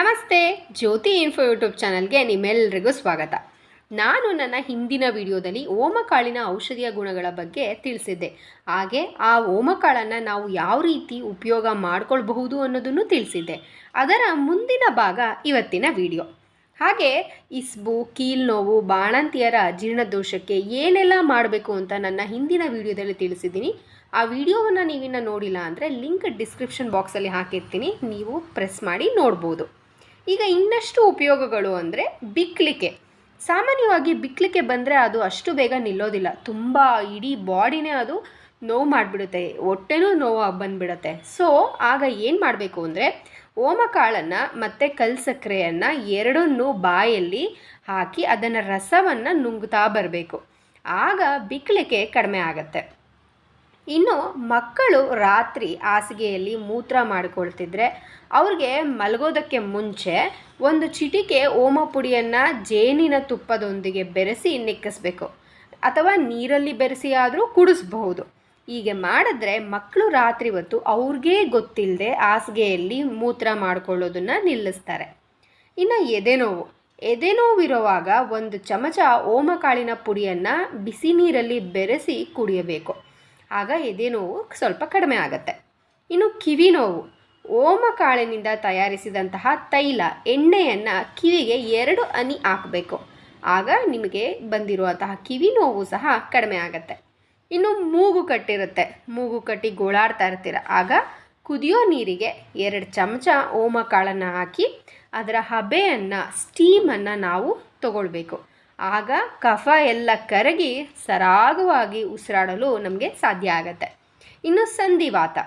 ನಮಸ್ತೆ, ಜ್ಯೋತಿ info YouTube ಚಾನಲ್ಗೆ ನಿಮ್ಮೆಲ್ಲರಿಗೂ ಸ್ವಾಗತ. ನಾನು ನನ್ನ ಹಿಂದಿನ ವಿಡಿಯೋದಲ್ಲಿ ಓಮಕಾಳಿನ ಔಷಧಿಯ ಗುಣಗಳ ಬಗ್ಗೆ ತಿಳಿಸಿದ್ದೆ. ಹಾಗೆ ಆ ಓಮಕಾಳನ್ನು ನಾವು ಯಾವ ರೀತಿ ಉಪಯೋಗ ಮಾಡ್ಕೊಳ್ಬಹುದು ಅನ್ನೋದನ್ನು ತಿಳಿಸಿದ್ದೆ. ಅದರ ಮುಂದಿನ ಭಾಗ ಇವತ್ತಿನ ವಿಡಿಯೋ. ಹಾಗೆ ಇಸ್ಬು, ಕೀಲ್ನೋವು, ಬಾಣಂತಿಯರ ಜೀರ್ಣದೋಷಕ್ಕೆ ಏನೆಲ್ಲ ಮಾಡಬೇಕು ಅಂತ ನನ್ನ ಹಿಂದಿನ ವಿಡಿಯೋದಲ್ಲಿ ತಿಳಿಸಿದ್ದೀನಿ. ಆ ವಿಡಿಯೋವನ್ನು ನೀವಿನ್ನು ನೋಡಿಲ್ಲ ಅಂದರೆ ಲಿಂಕ್ ಡಿಸ್ಕ್ರಿಪ್ಷನ್ ಬಾಕ್ಸಲ್ಲಿ ಹಾಕಿರ್ತೀನಿ. ನೀವು ಪ್ರೆಸ್ ಮಾಡಿ ನೋಡ್ಬೋದು. ಈಗ ಇನ್ನಷ್ಟು ಉಪಯೋಗಗಳು ಅಂದರೆ ಬಿಕ್ಲಿಕೆ. ಸಾಮಾನ್ಯವಾಗಿ ಬಿಕ್ಲಿಕೆ ಬಂದರೆ ಅದು ಅಷ್ಟು ಬೇಗ ನಿಲ್ಲೋದಿಲ್ಲ. ತುಂಬ ಇಡೀ ಬಾಡಿನೇ ಅದು ನೋವು ಮಾಡಿಬಿಡುತ್ತೆ. ಹೊಟ್ಟೆನೂ ನೋವು ಬಂದುಬಿಡುತ್ತೆ. ಸೊ ಆಗ ಏನು ಮಾಡಬೇಕು ಅಂದರೆ ಓಮಕಾಳನ್ನು ಮತ್ತು ಕಲ್ಸಕ್ಕರೆಯನ್ನು ಎರಡನ್ನೂ ಬಾಯಲ್ಲಿ ಹಾಕಿ ಅದನ್ನು ರಸವನ್ನು ನುಂಗ್ತಾ ಬರಬೇಕು. ಆಗ ಬಿಕ್ಲಿಕೆ ಕಡಿಮೆ ಆಗುತ್ತೆ. ಇನ್ನು ಮಕ್ಕಳು ರಾತ್ರಿ ಹಾಸಿಗೆಯಲ್ಲಿ ಮೂತ್ರ ಮಾಡಿಕೊಳ್ತಿದ್ರೆ ಅವ್ರಿಗೆ ಮಲಗೋದಕ್ಕೆ ಮುಂಚೆ ಒಂದು ಚಿಟಿಕೆ ಓಮ ಪುಡಿಯನ್ನು ಜೇನಿನ ತುಪ್ಪದೊಂದಿಗೆ ಬೆರೆಸಿ ನೆಕ್ಕಿಸ್ಬೇಕು. ಅಥವಾ ನೀರಲ್ಲಿ ಬೆರೆಸಿ ಆದರೂ ಕುಡಿಸ್ಬಹುದು. ಹೀಗೆ ಮಾಡಿದ್ರೆ ಮಕ್ಕಳು ರಾತ್ರಿ ಹೊತ್ತು ಅವ್ರಿಗೇ ಗೊತ್ತಿಲ್ಲದೆ ಹಾಸಿಗೆಯಲ್ಲಿ ಮೂತ್ರ ಮಾಡಿಕೊಳ್ಳೋದನ್ನು ನಿಲ್ಲಿಸ್ತಾರೆ. ಇನ್ನು ಎದೆನೋವು ಎದೆನೋವಿರುವಾಗ ಒಂದು ಚಮಚ ಓಮಕಾಳಿನ ಪುಡಿಯನ್ನು ಬಿಸಿ ನೀರಲ್ಲಿ ಬೆರೆಸಿ ಕುಡಿಯಬೇಕು. ಆಗ ಎದೆನೋವು ಸ್ವಲ್ಪ ಕಡಿಮೆ ಆಗುತ್ತೆ. ಇನ್ನು ಕಿವಿ ನೋವು ಓಮಕಾಳಿನಿಂದ ತಯಾರಿಸಿದಂತಹ ತೈಲ, ಎಣ್ಣೆಯನ್ನು ಕಿವಿಗೆ ಎರಡು ಹನಿ ಹಾಕಬೇಕು. ಆಗ ನಿಮಗೆ ಬಂದಿರುವಂತಹ ಕಿವಿ ನೋವು ಸಹ ಕಡಿಮೆ ಆಗುತ್ತೆ. ಇನ್ನು ಮೂಗು ಕಟ್ಟಿರುತ್ತೆ, ಮೂಗು ಕಟ್ಟಿ ಗೋಳಾಡ್ತಾ ಇರ್ತೀರ. ಆಗ ಕುದಿಯೋ ನೀರಿಗೆ ಎರಡು ಚಮಚ ಓಮಕಾಳನ್ನು ಹಾಕಿ, ಅದರ ಹಬೆಯನ್ನು, ಸ್ಟೀಮನ್ನು ನಾವು ತಗೊಳ್ಬೇಕು. ಆಗ ಕಫ ಎಲ್ಲ ಕರಗಿ ಸರಾಗವಾಗಿ ಉಸಿರಾಡಲು ನಮಗೆ ಸಾಧ್ಯ ಆಗತ್ತೆ. ಇನ್ನು ಸಂಧಿವಾತ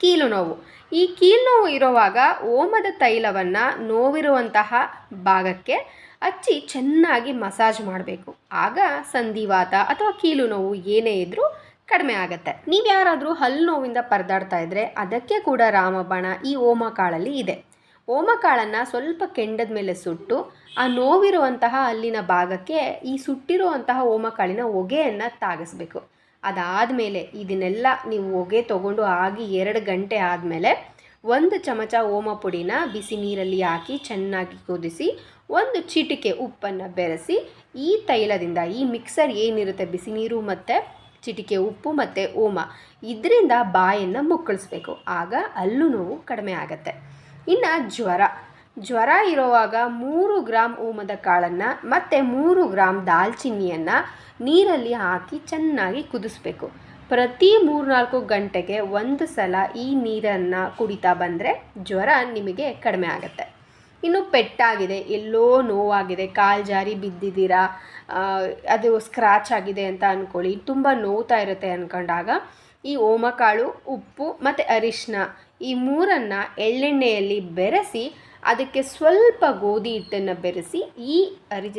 ಕೀಲು ನೋವು ಈ ಕೀಲು ನೋವು ಇರುವಾಗ ಓಮದ ತೈಲವನ್ನು ನೋವಿರುವಂತಹ ಭಾಗಕ್ಕೆ ಹಚ್ಚಿ ಚೆನ್ನಾಗಿ ಮಸಾಜ್ ಮಾಡಬೇಕು. ಆಗ ಸಂಧಿವಾತ ಅಥವಾ ಕೀಲು ನೋವು ಏನೇ ಇದ್ದರೂ ಕಡಿಮೆ ಆಗುತ್ತೆ. ನೀವು ಯಾರಾದರೂ ಹಲ್ಲು ನೋವಿಂದ ಪರದಾಡ್ತಾ ಇದ್ದರೆ ಅದಕ್ಕೆ ಕೂಡ ರಾಮಬಾಣ ಈ ಓಮ ಕಾಳಲ್ಲಿ ಇದೆ. ಓಮಕಾಳನ್ನು ಸ್ವಲ್ಪ ಕೆಂಡದ ಮೇಲೆ ಸುಟ್ಟು ಆ ನೋವಿರುವಂತಹ ಅಲ್ಲಿನ ಭಾಗಕ್ಕೆ ಈ ಸುಟ್ಟಿರುವಂತಹ ಓಮಕಾಳಿನ ಹೊಗೆಯನ್ನು ತಾಗಿಸ್ಬೇಕು. ಅದಾದಮೇಲೆ ಇದನ್ನೆಲ್ಲ ನೀವು ಹೊಗೆ ತೊಗೊಂಡು ಆಗಿ ಎರಡು ಗಂಟೆ ಆದಮೇಲೆ ಒಂದು ಚಮಚ ಓಮ ಪುಡಿನ ಬಿಸಿ ನೀರಲ್ಲಿ ಹಾಕಿ ಚೆನ್ನಾಗಿ ಕುದಿಸಿ, ಒಂದು ಚಿಟಿಕೆ ಉಪ್ಪನ್ನು ಬೆರೆಸಿ, ಈ ತೈಲದಿಂದ, ಈ ಮಿಕ್ಸರ್ ಏನಿರುತ್ತೆ ಬಿಸಿ ನೀರು ಮತ್ತು ಚಿಟಿಕೆ ಉಪ್ಪು ಮತ್ತು ಓಮ, ಇದರಿಂದ ಬಾಯನ್ನು ಮುಕ್ಕಳಿಸ್ಬೇಕು. ಆಗ ಅಲ್ಲೂ ನೋವು ಕಡಿಮೆ ಆಗುತ್ತೆ. ಇನ್ನು ಜ್ವರ. ಜ್ವರ ಇರುವಾಗ ಮೂರು ಗ್ರಾಮ್ ಓಮದ ಕಾಳನ್ನು ಮತ್ತು ಮೂರು ಗ್ರಾಮ್ ದಾಲ್ಚಿನ್ನಿಯನ್ನು ನೀರಲ್ಲಿ ಹಾಕಿ ಚೆನ್ನಾಗಿ ಕುದಿಸ್ಬೇಕು. ಪ್ರತಿ ಮೂರ್ನಾಲ್ಕು ಗಂಟೆಗೆ ಒಂದು ಸಲ ಈ ನೀರನ್ನು ಕುಡಿತಾ ಬಂದರೆ ಜ್ವರ ನಿಮಗೆ ಕಡಿಮೆ ಆಗುತ್ತೆ. ಇನ್ನು ಪೆಟ್ಟಾಗಿದೆ, ಎಲ್ಲೋ ನೋವಾಗಿದೆ, ಕಾಲು ಜಾರಿ ಬಿದ್ದಿದ್ದೀರಾ ಅದು ಸ್ಕ್ರಾಚ್ ಆಗಿದೆ ಅಂತ ಅಂದ್ಕೊಳ್ಳಿ ತುಂಬ ನೋವ್ತಾ ಇರುತ್ತೆ ಅಂದ್ಕೊಂಡಾಗ ಈ ಓಮಕಾಳು ಉಪ್ಪು ಮತ್ತು ಅರಿಶಿನ ಈ ಮೂರನ್ನು ಎಳ್ಳೆಣ್ಣೆಯಲ್ಲಿ ಬೆರೆಸಿ, ಅದಕ್ಕೆ ಸ್ವಲ್ಪ ಗೋಧಿ ಹಿಟ್ಟನ್ನು ಬೆರೆಸಿ, ಈ ಅರಿಜ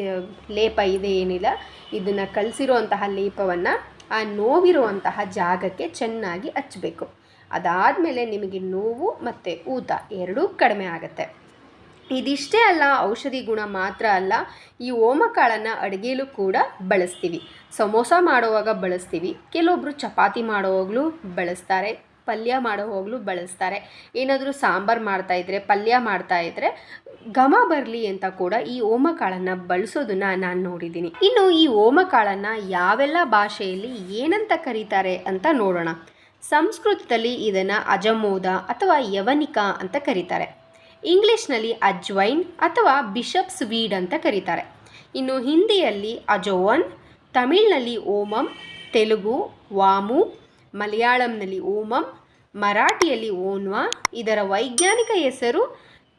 ಲೇಪ ಇದೆ ಏನಿಲ್ಲ, ಇದನ್ನು ಕಲಸಿರುವಂತಹ ಲೇಪವನ್ನು ಆ ನೋವಿರುವಂತಹ ಜಾಗಕ್ಕೆ ಚೆನ್ನಾಗಿ ಹಚ್ಚಬೇಕು ಅದಾದಮೇಲೆ ನಿಮಗೆ ನೋವು ಮತ್ತು ಊತ ಎರಡೂ ಕಡಿಮೆ ಆಗುತ್ತೆ. ಇದಿಷ್ಟೇ ಅಲ್ಲ, ಔಷಧಿ ಗುಣ ಮಾತ್ರ ಅಲ್ಲ, ಈ ಓಮಕಾಳನ್ನು ಅಡುಗೆಯಲ್ಲೂ ಕೂಡ ಬಳಸ್ತೀವಿ. ಸಮೋಸ ಮಾಡುವಾಗ ಬಳಸ್ತೀವಿ ಕೆಲವೊಬ್ಬರು ಚಪಾತಿ ಮಾಡುವಾಗಲೂ ಬಳಸ್ತಾರೆ. ಪಲ್ಯ ಮಾಡೋ ಹೋಗ್ಲು ಬಳಸ್ತಾರೆ. ಏನಾದರೂ ಸಾಂಬಾರು ಮಾಡ್ತಾಯಿದ್ರೆ ಪಲ್ಯ ಮಾಡ್ತಾಯಿದ್ರೆ ಘಮ ಬರಲಿ ಅಂತ ಕೂಡ ಈ ಓಮಕಾಳನ್ನು ಬಳಸೋದನ್ನ ನಾನು ನೋಡಿದ್ದೀನಿ. ಇನ್ನು ಈ ಓಮಕಾಳನ್ನು ಯಾವೆಲ್ಲ ಭಾಷೆಯಲ್ಲಿ ಏನಂತ ಕರೀತಾರೆ ಅಂತ ನೋಡೋಣ. ಸಂಸ್ಕೃತದಲ್ಲಿ ಇದನ್ನು ಅಜಮೋದ ಅಥವಾ ಯವನಿಕ ಅಂತ ಕರೀತಾರೆ. ಇಂಗ್ಲೀಷ್ನಲ್ಲಿ ಅಜ್ವೈನ್ ಅಥವಾ ಬಿಷಪ್ಸ್ ವೀಡ್ ಅಂತ ಕರೀತಾರೆ. ಇನ್ನು ಹಿಂದಿಯಲ್ಲಿ ಅಜೋವನ್, ತಮಿಳ್ನಲ್ಲಿ ಓಮಂ, ತೆಲುಗು, ವಾಮು ಮಲಯಾಳಂನಲ್ಲಿ ಓಮಂ, ಮರಾಠಿಯಲ್ಲಿ ಓನ್ವಾ, ಇದರ ವೈಜ್ಞಾನಿಕ ಹೆಸರು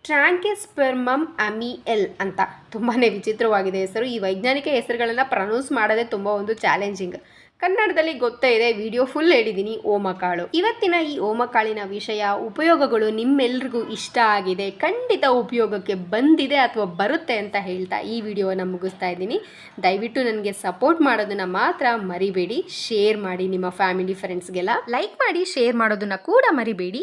ಟ್ರ್ಯಾಂಕೆಸ್ಪೆರ್ಮಮ್ ಅಮಿಎಲ್ ಅಂತ. ತುಂಬಾ ವಿಚಿತ್ರವಾಗಿದೆ ಹೆಸರು. ಈ ವೈಜ್ಞಾನಿಕ ಹೆಸರುಗಳನ್ನು ಪ್ರನೌನ್ಸ್ ಮಾಡೋದೇ ತುಂಬ ಒಂದು ಚಾಲೆಂಜಿಂಗ್ ಕನ್ನಡದಲ್ಲಿ ಗೊತ್ತೇ ಇದೆ ವಿಡಿಯೋ ಫುಲ್ ಹೇಳಿದ್ದೀನಿ ಓಮಕಾಳು. ಇವತ್ತಿನ ಈ ಓಮಕಾಳಿನ ವಿಷಯ, ಉಪಯೋಗಗಳು ನಿಮ್ಮೆಲ್ರಿಗೂ ಇಷ್ಟ ಆಗಿದೆ, ಖಂಡಿತ ಉಪಯೋಗಕ್ಕೆ ಬಂದಿದೆ ಅಥವಾ ಬರುತ್ತೆ ಅಂತ ಹೇಳ್ತಾ ಈ ವಿಡಿಯೋನ ಮುಗಿಸ್ತಾ ಇದ್ದೀನಿ. ದಯವಿಟ್ಟು ನನಗೆ ಸಪೋರ್ಟ್ ಮಾಡೋದನ್ನು ಮಾತ್ರ ಮರಿಬೇಡಿ ಶೇರ್ ಮಾಡಿ ನಿಮ್ಮ ಫ್ಯಾಮಿಲಿ ಫ್ರೆಂಡ್ಸ್ಗೆಲ್ಲ ಲೈಕ್ ಮಾಡಿ ಶೇರ್ ಮಾಡೋದನ್ನು ಕೂಡ ಮರಿಬೇಡಿ.